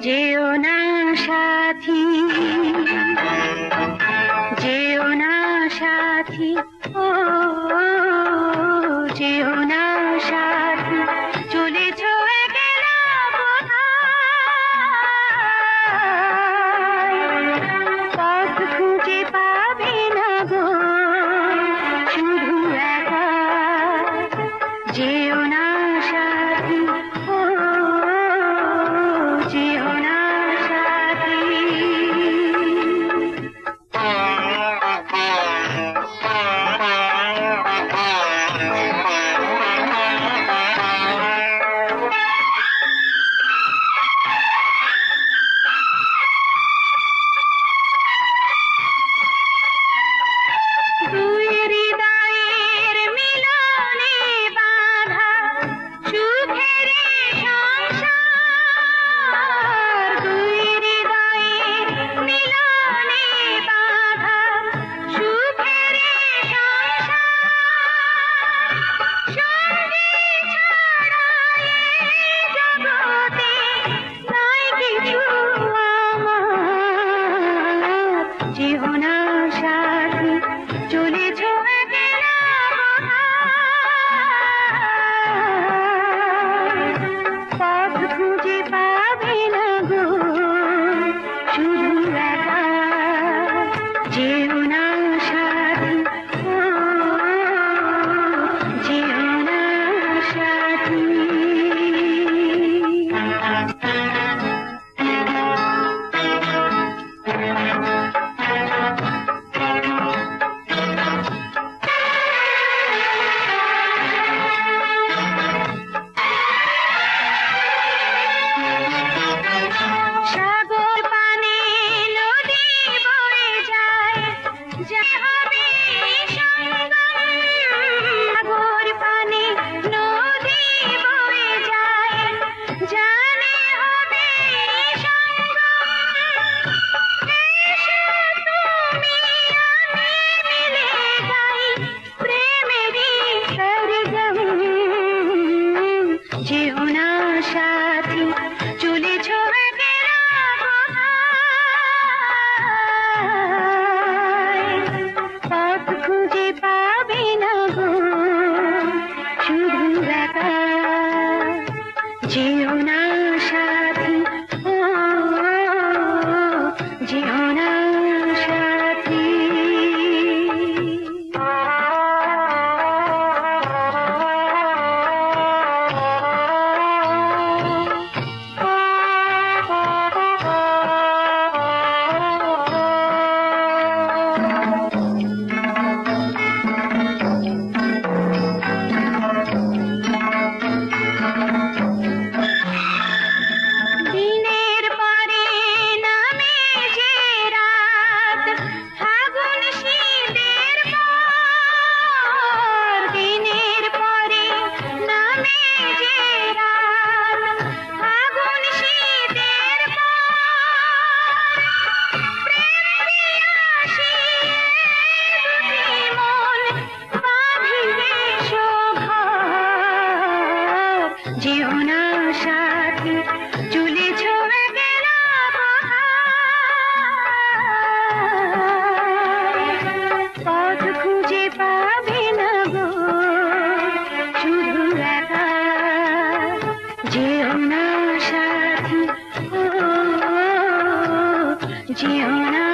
যেও না সাথী যেও না সাথী ও নিরাকার সাথী ও যেও সাথী जीना